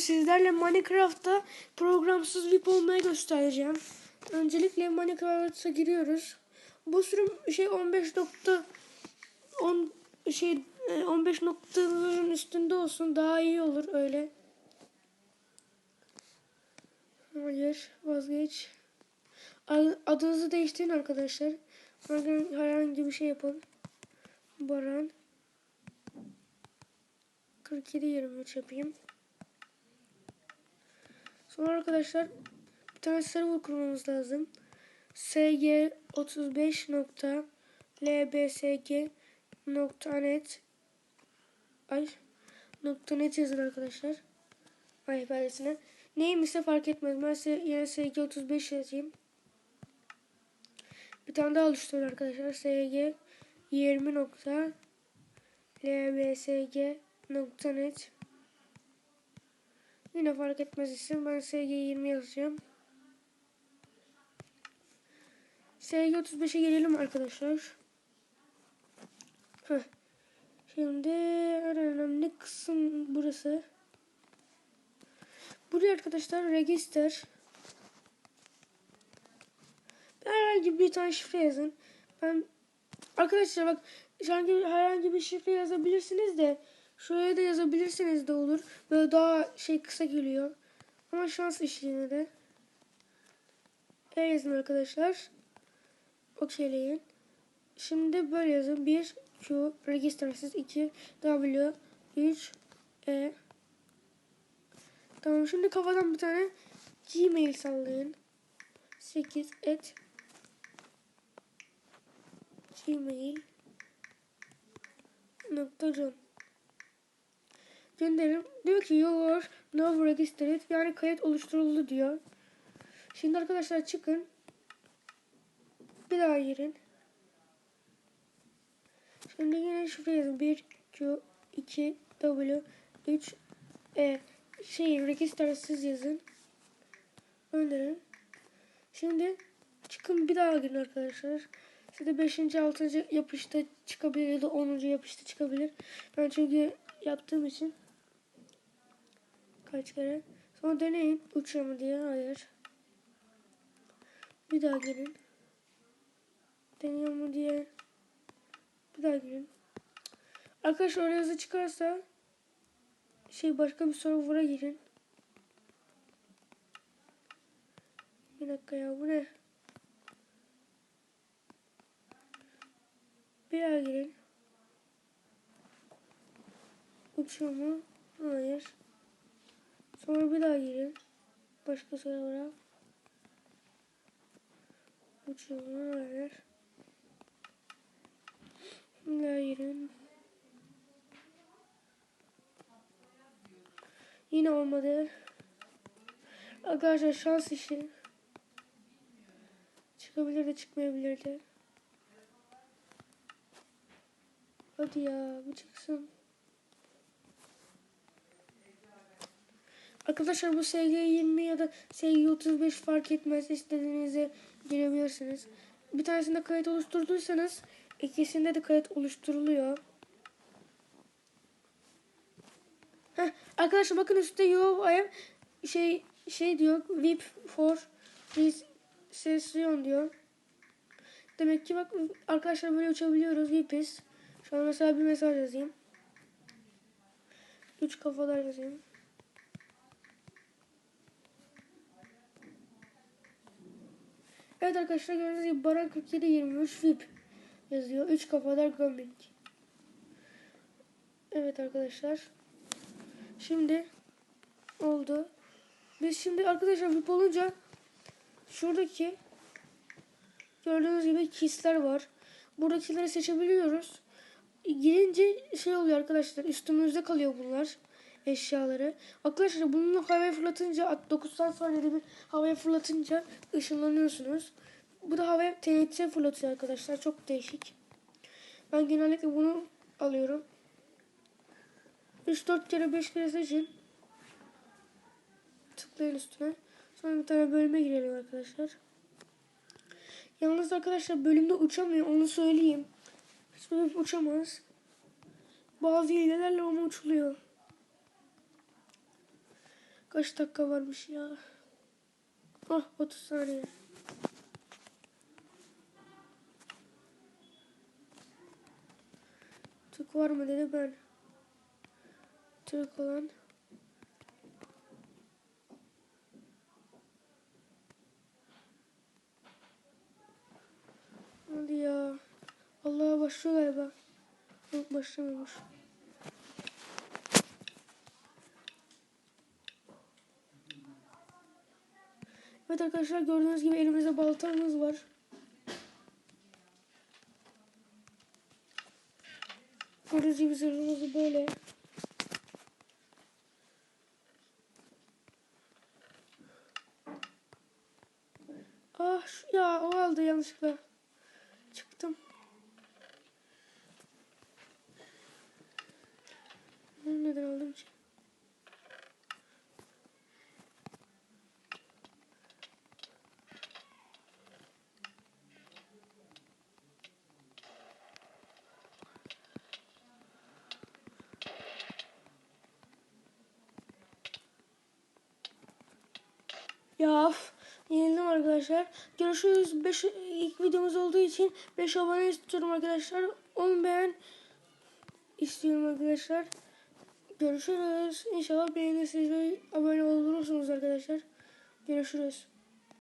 sizlerle Minecraft'ta programsız VIP olmayı göstereceğim. Öncelikle Minecraft'a giriyoruz. Bu sürüm şey 15 nokta 10 şey e, 15 noktaların üstünde olsun daha iyi olur öyle. Hayır vazgeç. Ad- Adınızı değiştirin arkadaşlar. Herhangi bir şey yapın. Baran 47 23 yapayım. Sonra arkadaşlar bir tane server kurmamız lazım. sg35.lbsg.net Ay nokta net yazın arkadaşlar. Ay ifadesine. Neymişse fark etmez. Ben size yine sg35 yazayım. Bir tane daha oluşturun arkadaşlar. sg 20 nokta lbsg.net Yine fark etmez isim. Ben SG20 yazacağım. SG35'e gelelim arkadaşlar. Heh. Şimdi en önemli kısım burası. Buraya arkadaşlar register. Herhangi bir tane şifre yazın. Ben arkadaşlar bak herhangi, herhangi bir şifre yazabilirsiniz de şuraya da yazabilirsiniz de olur. Böyle daha şey kısa geliyor. Ama şans işi yine de. E yazın arkadaşlar. Okeyleyin. Şimdi böyle yazın. 1 Q registersiz 2 W 3 E Tamam şimdi kafadan bir tane Gmail sallayın. 8 et Gmail gönderim. Diyor ki you are now registered. Yani kayıt oluşturuldu diyor. Şimdi arkadaşlar çıkın. Bir daha girin. Şimdi yine şifre yazın. 1 Q 2 W 3 E şey registersiz yazın. Gönderin. Şimdi çıkın bir daha girin arkadaşlar. Size 5. 6. yapışta çıkabilir ya da 10. yapışta çıkabilir. Ben çünkü yaptığım için kaç kere. Sonra deneyin uçuyor mu diye. Hayır. Bir daha girin. Deniyor mu diye. Bir daha girin. Arkadaşlar oraya yazı çıkarsa şey başka bir server'a girin. Bir dakika ya bu ne? Bir daha girin. Uçuyor mu? Hayır. Sonra bir daha girin. Başka server'a. Uçuyor mu? Hayır. Bir daha girin. Yine olmadı. Arkadaşlar şans işi. Çıkabilir de çıkmayabilir de. Hadi ya bu çıksın. Arkadaşlar bu SG20 ya da SG35 fark etmez. İstediğinize girebilirsiniz. Bir tanesinde kayıt oluşturduysanız ikisinde de kayıt oluşturuluyor. Heh, arkadaşlar bakın üstte you I am şey şey diyor VIP for session diyor. Demek ki bak arkadaşlar böyle uçabiliyoruz VIP'iz. Şu an mesela bir mesaj yazayım. Üç kafalar yazayım. Evet arkadaşlar gördüğünüz gibi Baran 47 23 VIP yazıyor. Üç kafadar gaming. Evet arkadaşlar. Şimdi oldu. Biz şimdi arkadaşlar VIP olunca şuradaki gördüğünüz gibi kisler var. Buradakileri seçebiliyoruz. Girince şey oluyor arkadaşlar üstümüzde kalıyor bunlar eşyaları. Arkadaşlar bununla havaya fırlatınca 9 saat saniyede bir havaya fırlatınca ışınlanıyorsunuz. Bu da havaya TNT fırlatıyor arkadaşlar. Çok değişik. Ben genellikle bunu alıyorum. 3-4 kere 5 kere seçin. Tıklayın üstüne. Sonra bir tane bölüme girelim arkadaşlar. Yalnız arkadaşlar bölümde uçamıyor onu söyleyeyim. Hiçbir uçamaz. Bazı hilelerle ama uçuluyor. Kaç dakika varmış ya? Oh 30 saniye. Türk var mı dedi ben. Türk olan. Hadi ya. Allah'a başlıyor galiba. Yok başlamıyormuş. Evet arkadaşlar gördüğünüz gibi elimizde baltamız var. Gördüğünüz gibi zırhımız böyle. Ah ya o aldı yanlışlıkla. Çıktım. Bunu Neden aldım ki? Ya yenildim arkadaşlar. Görüşürüz. 5 ilk videomuz olduğu için 5 abone istiyorum arkadaşlar. 10 beğen istiyorum arkadaşlar. Görüşürüz. İnşallah beğenirsiniz ve abone olursunuz arkadaşlar. Görüşürüz.